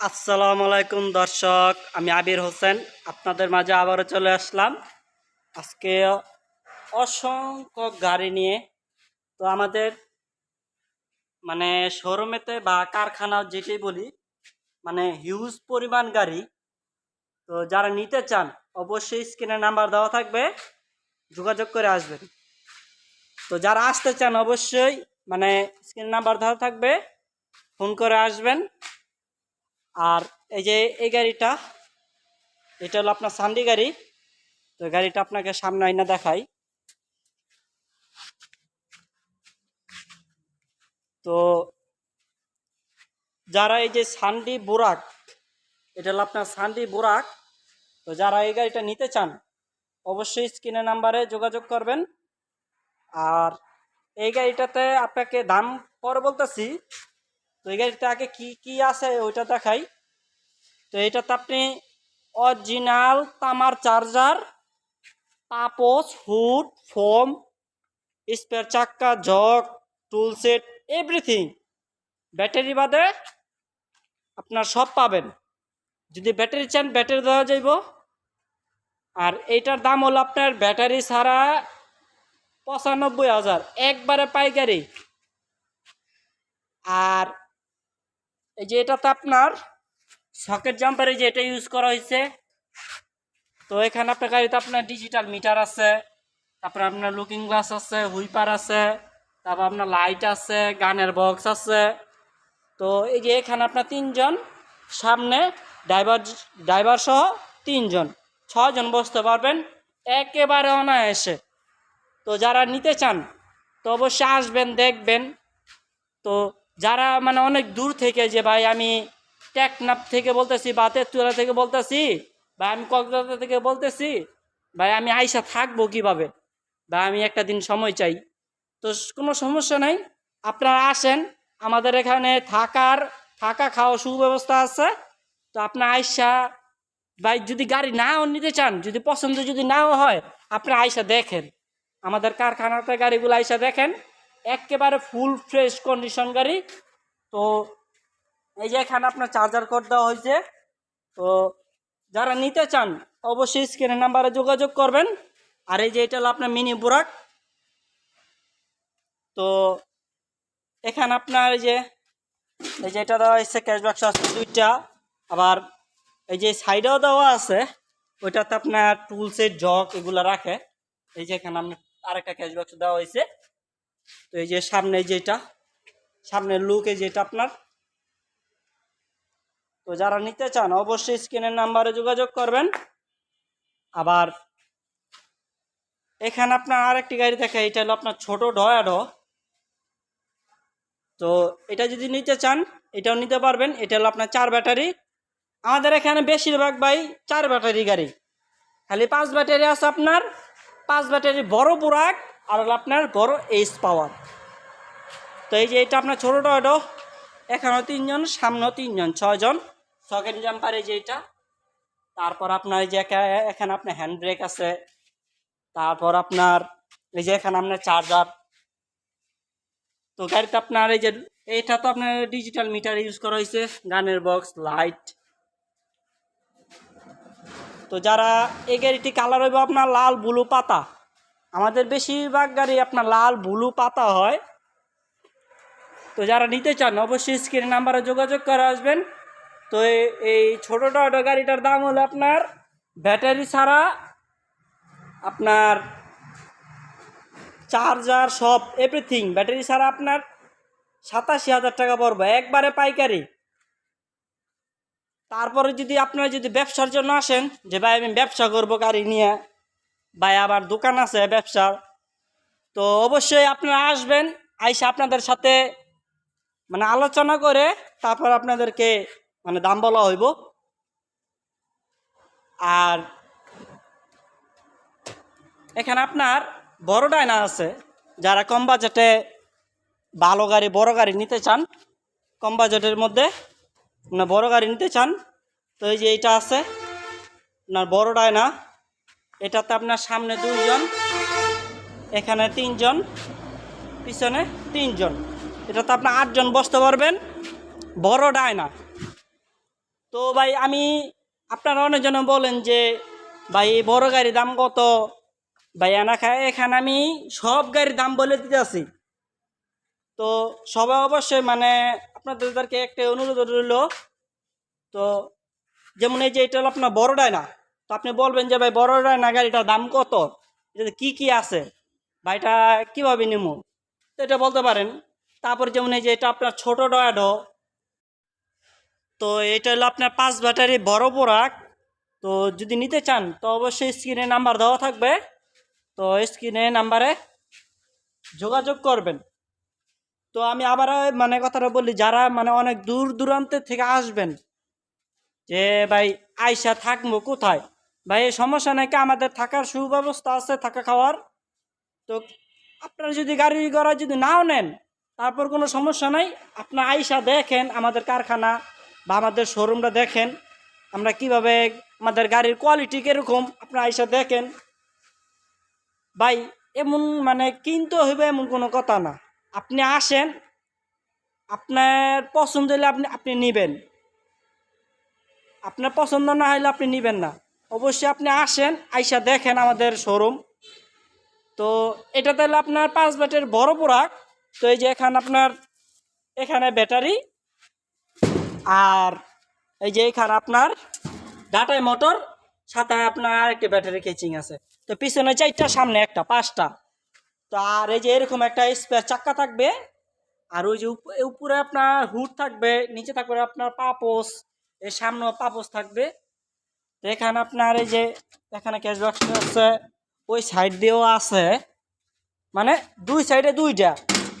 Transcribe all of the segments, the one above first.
আসসালামু আলাইকুম দর্শক, আমি আবির হোসেন, আপনাদের মাঝে আবারও চলে আসলাম। আজকে অসংখ্য গাড়ি নিয়ে, তো আমাদের মানে শোরুমেতে বা কারখানা যেটাই বলি মানে হিউজ পরিমাণ গাড়ি, তো যারা নিতে চান, অবশ্যই স্ক্রিনে নাম্বার দেওয়া থাকবে, যোগাযোগ করে আসবেন। তো যারা আসতে চান, অবশ্যই মানে স্ক্রিনে নাম্বার দেওয়া থাকবে ফোন করে আসবেন। আর এই যে এই গাড়িটা, এটা হলো আপনার সান্ডি গাড়ি। তো গাড়িটা আপনাকে সামনে আইনা দেখাই। তো যারা এই যে সান্ডি বুরাক এটা হলো আপনার সান্ডি বুরাক তো যারা এই গাড়িটা নিতে চান, অবশ্যই স্ক্রিনের নাম্বারে যোগাযোগ করবেন। আর এই গাড়িটাতে আপনাকে দাম পরে বলতেছি তো এই গাড়িতে আগে কি কি আছে ওইটা দেখাই। তো এটাতে আপনি অরিজিনাল তামার চার্জার পাপোস হুড ফোম স্পেয়ার চাক্কা jug tool set everything battery বাদে আপনার সব পাবেন। যদি ব্যাটারি চান, ব্যাটারি দেওয়া যাইব। আর এইটার দাম হলো আপনার ব্যাটারি ছাড়া পঁচানব্বই হাজার। একবারে পাইকারি। আর এই যে এটাতে আপনার সকেট জাম্পারে যে এটা ইউজ করা হয়েছে। তো এখানে আপনার গাড়িতে আপনার ডিজিটাল মিটার আছে, তারপরে আপনার লুকিং গ্লাস আছে, হুইপার আছে, তারপর আপনার লাইট আছে, গানের বক্স আছে। তো এই যে এখানে আপনার তিনজন, সামনে ড্রাইভার ড্রাইভার সহ তিনজন ছজন বসতে পারবেন একেবারে অনায়াসে। তো যারা নিতে চান, তো অবশ্যই আসবেন, দেখবেন। তো যারা মানে অনেক দূর থেকে যে, ভাই, আমি টেকনাপ থেকে বলতেছি বা তেঁতুলা থেকে বলতেছি, বা আমি কক্সবাজার থেকে বলতেছি, ভাই, আমি আইসা থাকব কীভাবে? বা আমি একটা দিন সময় চাই। তো কোনো সমস্যা নাই, আপনারা আসেন, আমাদের এখানে থাকার, থাকা খাওয়া সুব্যবস্থা আছে। তো আপনার আইসা, ভাই, যদি গাড়ি নাও নিতে চান, যদি পছন্দ যদি নাও হয়, আপনি আইসা দেখেন। আমাদের কারখানাতে গাড়িগুলো আইসা দেখেন। একেবারে ফুল ফ্রেশ কন্ডিশন গাড়ি। তো এই যে এখানে আপনার চার্জার কোড দেওয়া হয়েছে। তো যারা নিতে চান, অবশ্যই স্ক্রিনের নাম্বারে যোগাযোগ করবেন। আর এই যে এটা হলো আপনার মিনি বুরাক তো এখানে আপনার এই যে এই যে এটা দেওয়া হয়েছে ক্যাশ ক্যাশবাক্স আছে দুইটা। আবার এই যে সাইডেও দেওয়া আছে, ওইটাতে আপনার টুলসের জগ এগুলো রাখে। এই যে এখানে আপনার আরেকটা ক্যাশবাক্স দেওয়া হয়েছে। তো এই যে সামনে যেটা সামনের লুক যেটা আপনার। তো যারা নিতে চান, অবশ্যই স্ক্রিনের নাম্বারে যোগাযোগ করবেন। আবার এখানে আপনার আরেকটি গাড়ি দেখে এটা হলো আপনার ছোট ডয়াডো তো এটা যদি নিতে চান, এটাও নিতে পারবেন। এটা হলো আপনার চার ব্যাটারি। আমাদের এখানে বেশিরভাগ ভাই চার ব্যাটারি গাড়ি। খালি পাঁচ ব্যাটারি আছে আপনার, পাঁচ ব্যাটারি বড় বুরাক আর হলো আপনার বড় এইচ পাওয়ার তো এই যে এটা আপনার ছোটো টয়টো এখানেও তিনজন, সামনেও তিনজন, ছয়জন। সকেট জাম্পার এই যে এটা। তারপর আপনার এই যে এখানে আপনার হ্যান্ড ব্রেক আছে। তারপর আপনার এই যে এখানে আপনার চার্জার তো গাড়িতে আপনার এই যে এইটা তো আপনার ডিজিটাল মিটার ইউজ করা হয়েছে। গানের বক্স লাইট তো যারা এই গাড়িটি কালার হইব আপনার লাল ব্লু পাতা। আমাদের বেশিরভাগ গাড়ি আপনার লাল, ব্লু পাতা হয়। তো যারা নিতে চান, অবশ্যই স্ক্রিন নাম্বারে যোগাযোগ করে আসবেন। তো এই ছোটো টয়টো গাড়িটার দাম হলো আপনার, ব্যাটারি ছাড়া আপনার চার্জার সব এভরিথিং ব্যাটারি ছাড়া আপনার সাতাশি হাজার টাকা পড়বে। একবারে পাইকারি। তারপরে যদি আপনারা যদি ব্যবসার জন্য আসেন, যে ভাই আমি ব্যবসা করব গাড়ি নিয়ে ভাই, আবার দোকান আছে ব্যবসার। তো অবশ্যই আপনারা আসবেন, আইসা আপনাদের সাথে মানে আলোচনা করে তারপর আপনাদেরকে মানে দাম বলা হইব। আর এখানে আপনার বড় ডায়না আছে, যারা কম বাজেটে ভালো গাড়ি, বড় গাড়ি নিতে চান, কম বাজেটের মধ্যে না বড় গাড়ি নিতে চান, তো এই যে এইটা আছে, আপনার বড় ডায়না এটাতে আপনার সামনে দুইজন, এখানে তিনজন, পিছনে তিনজন। এটাতে আপনার আটজন বসতে পারবেন, বড় ডায়না তো ভাই, আমি আপনারা অনেকজন বলেন যে, ভাই বড় গাড়ির দাম কত? ভাই এনাখা এখানে আমি সব গাড়ির দাম বলে দিতে আছি তো সবাই অবশ্যই মানে আপনাদেরকে একটা অনুরোধ রইল, তো যেমন এই যে, এটা হলো আপনার বড় ডায়না তো আপনি বলবেন যে, ভাই বড় ডায়না গাড়িটার দাম কত? এটাতে কি কি আছে? বা এটা কীভাবে নেব তো এটা বলতে পারেন। তারপর যেমন এই যে, এটা আপনার ছোট ডয়াডো তো এটা হলো আপনার পাঁচ ব্যাটারি বড় পোড়াক তো যদি নিতে চান, তো অবশ্যই স্ক্রিনে নাম্বার দেওয়া থাকবে। তো স্ক্রিনে নাম্বারে যোগাযোগ করবেন। তো আমি আবার মানে কথাটা বলি, যারা মানে অনেক দূর দূরান্তের থেকে আসবেন, যে, ভাই, আইসা থাকব কোথায়? ভাই সমস্যা নাকি আমাদের থাকার সুব্যবস্থা আছে থাকা খাওয়ার? তো আপনারা যদি গাড়ি ঘোড়া যদি নাও নেন, তারপর কোনো সমস্যা নাই। আপনার আইসা দেখেন আমাদের কারখানা বা আমাদের শোরুমটা দেখেন। আমরা কীভাবে আমাদের গাড়ির কোয়ালিটি কীরকম, আপনার আইসা দেখেন। ভাই, এমন মানে কিনতে হইবে এমন কোনো কথা না। আপনি আসেন, আপনার পছন্দ হলে আপনি আপনি নেবেন। আপনার পছন্দ না হলে আপনি নেবেন না। অবশ্যই আপনি আসেন, আইসা দেখেন আমাদের শোরুম তো এটা তাহলে আপনার পাঁচ ব্যাটের বড় পোড়াক। তো এই যে এখানে আপনার, এখানে ব্যাটারি। আর এই যে এখানে আপনার ডাটায় মোটর, সাথে আপনার আরেকটি ব্যাটারি কেচিং আছে। তো পিছনে চারটা, সামনে একটা, পাঁচটা। তো আর এই যে এরকম একটা স্পেয়ার চাক্কা থাকবে। আর ওই যে উপ- উপরে আপনার হুড থাকবে, নিচে থাকবে আপনার পাপোস এর সামনে পাপোস থাকবে। তো এখানে আপনার এই যে, এখানে ক্যাশ বক্স আছে, ওই সাইড দিয়েও আছে। মানে দুই সাইডে দুইটা।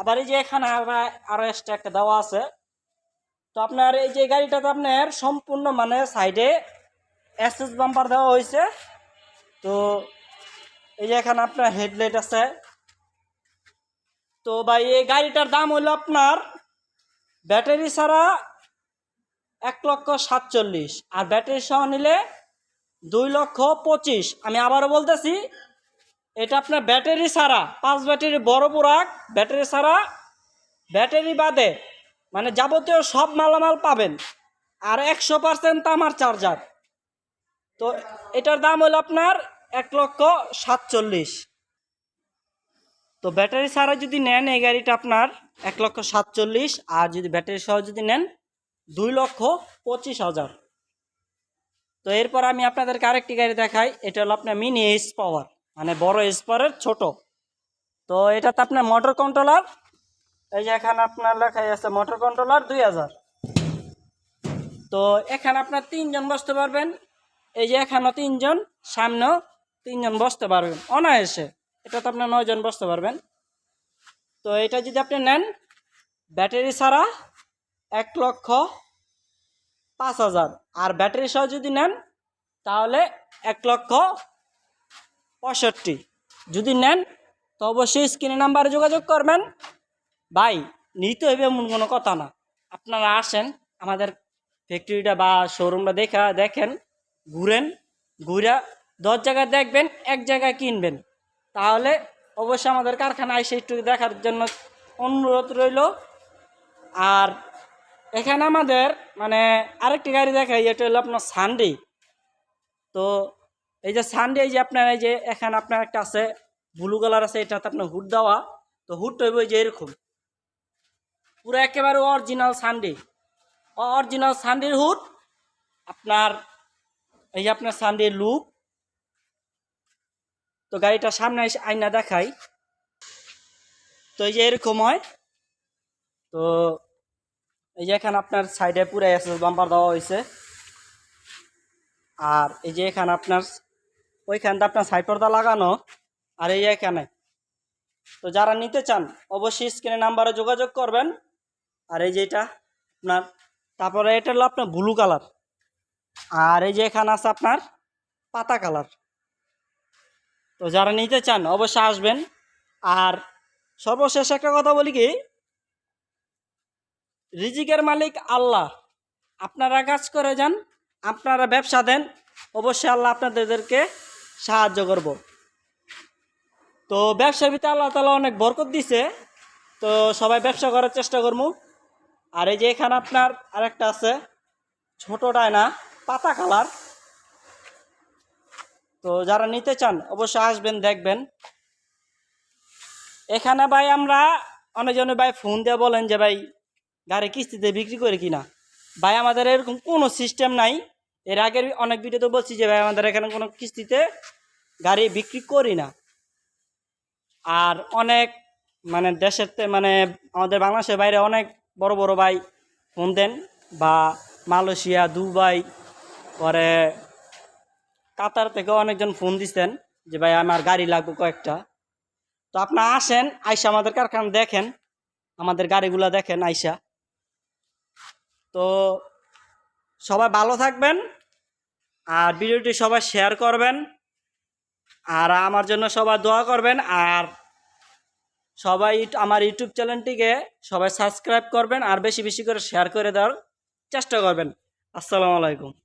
আবার এই যে এখানে আবার আরও এক্সট্রা একটা দেওয়া আছে। তো আপনার এই যে গাড়িটাতে আপনার সম্পূর্ণ মানে সাইডে এসএস বাম্পার দেওয়া হয়েছে। তো এই যে এখানে আপনার হেডলাইট আছে। তো ভাই, এই গাড়িটার দাম হলো আপনার ব্যাটারি ছাড়া এক লক্ষ সাতচল্লিশ। আর ব্যাটারি সহ নিলে দুই লক্ষ পঁচিশ। আমি আবারও বলতেছি, এটা আপনার ব্যাটারি ছাড়া, পাঁচ ব্যাটারি বড় পোড়াক, ব্যাটারি ছাড়া ব্যাটারি বাদে মানে যাবতীয় সব মালামাল পাবেন। আর একশো পার্সেন্ট তামার চার্জার। তো এটার দাম হলো আপনার এক লক্ষ সাতচল্লিশ। তো ব্যাটারি ছাড়া যদি নেন, এই গাড়িটা আপনার এক লক্ষ সাতচল্লিশ, আর যদি ব্যাটারি সহ যদি নেন, দুই লক্ষ পঁচিশ হাজার। তো এরপর আমি আপনাদেরকে আরেকটি গাড়ি দেখাই। এটা হলো আপনার মিনি এইচ পাওয়ার মানে বড় এইচ পাওয়ারের ছোট। তো এটাতে আপনার মোটর কন্ট্রোলার এই যে এখানে আপনার লেখাই আছে মোটর কন্ট্রোলার দুই হাজার। তো এখানে আপনার তিনজন বসতে পারবেন। এই যে এখানেও তিনজন সামনেও তিনজন বসতে পারবেন। অনায়াসে এটাতে আপনার নয়জন বসতে পারবেন। তো এটা যদি আপনি নেন, ব্যাটারি ছাড়া এক লক্ষ পাঁচ হাজার। আর ব্যাটারি সহ যদি নেন, তাহলে এক লক্ষ পঁয়ষট্টি। যদি নেন, তো অবশ্যই স্ক্রিনে নাম্বারে যোগাযোগ করবেন। ভাই, নিতে হইবে এমন কোনো কথা না। আপনারা আসেন, আমাদের ফ্যাক্টরিটা বা শোরুমটা দেখা, দেখেন, ঘুরেন, ঘুরা দশ জায়গায় দেখবেন, এক জায়গায় কিনবেন। তাহলে অবশ্যই আমাদের কারখানায় সেইটুকু দেখার জন্য অনুরোধ রইল। আর এখানে আমাদের মানে আরেকটি গাড়ি দেখাই, এটা হলো আপনার সানডে তো, এই যে সানডে এই যে আপনার, এই যে এখানে আপনার একটা আছে ব্লু কালার আছে, এটাতে আপনার হুড দেওয়া। তো হুডটা হইব যে এরকম। পুরো একেবারে অরিজিনাল সানডে অরিজিনাল সানডের হুড আপনার, এই যে আপনার সানডের লুক তো গাড়িটা সামনে আয়না দেখাই। তো এই যে এরকম হয়। তো এই যে এখানে আপনার সাইডে পুরো এসএস বাম্পার দেওয়া হয়েছে। আর এই যে এখানে আপনার, ওইখানটা আপনার সাইড পর্দা লাগানো, আর এই এখানে। তো যারা নিতে চান, অবশ্যই স্ক্রিনে নাম্বারে যোগাযোগ করবেন। আর এই যে এটা আপনার, তারপরে এটা হলো আপনার ব্লু কালার আর এই যে এখানে আছে আপনার পাতা কালার তো যারা নিতে চান, অবশ্যই আসবেন। আর সর্বশেষ একটা কথা বলি কি রিজিকের মালিক আল্লাহ। আপনারা কাজ করে যান, আপনারা ব্যবসা দেন, অবশ্যই আল্লাহ আপনাদেরকে সাহায্য করব। তো ব্যবসার ভিতরে আল্লাহ তালা অনেক বরকত দিছে। তো সবাই ব্যবসা করার চেষ্টা করব আর এই যে এখানে আপনার আরেকটা আছে ছোটটায় না, পাতা কালার। তো যারা নিতে চান, অবশ্যই আসবেন, দেখবেন। এখানে ভাই আমরা অনেকজনে ভাই ফোন দিয়ে বলেন যে ভাই গাড়ি কিস্তিতে বিক্রি করে কিনা। ভাই, আমাদের এরকম কোনো সিস্টেম নাই। এর আগের অনেক ভিডিওতে বলছি যে, ভাই, আমাদের এখানে কোনো কিস্তিতে গাড়ি বিক্রি করি না। আর অনেক মানে দেশের মানে আমাদের বাংলাদেশের বাইরে অনেক বড় বড় ভাই ফোন দেন, বা মালয়েশিয়া, দুবাই, পরে কাতার থেকে অনেকজন ফোন দিচ্ছেন যে, ভাই, আমার গাড়ি লাগবে কয়েকটা। তো আপনারা আসেন, আইসা আমাদের কারখানা দেখেন, আমাদের গাড়িগুলো দেখেন, আইসা। তো সবাই ভালো থাকবেন, আর ভিডিওটি সবাই শেয়ার করবেন, আর আমার জন্য সবাই দোয়া করবেন, আর সবাই আমার ইউটিউব চ্যানেলটিকে সবাই সাবস্ক্রাইব করবেন, আর বেশি বেশি করে শেয়ার করে দেওয়ার চেষ্টা করবেন। আসসালামু আলাইকুম।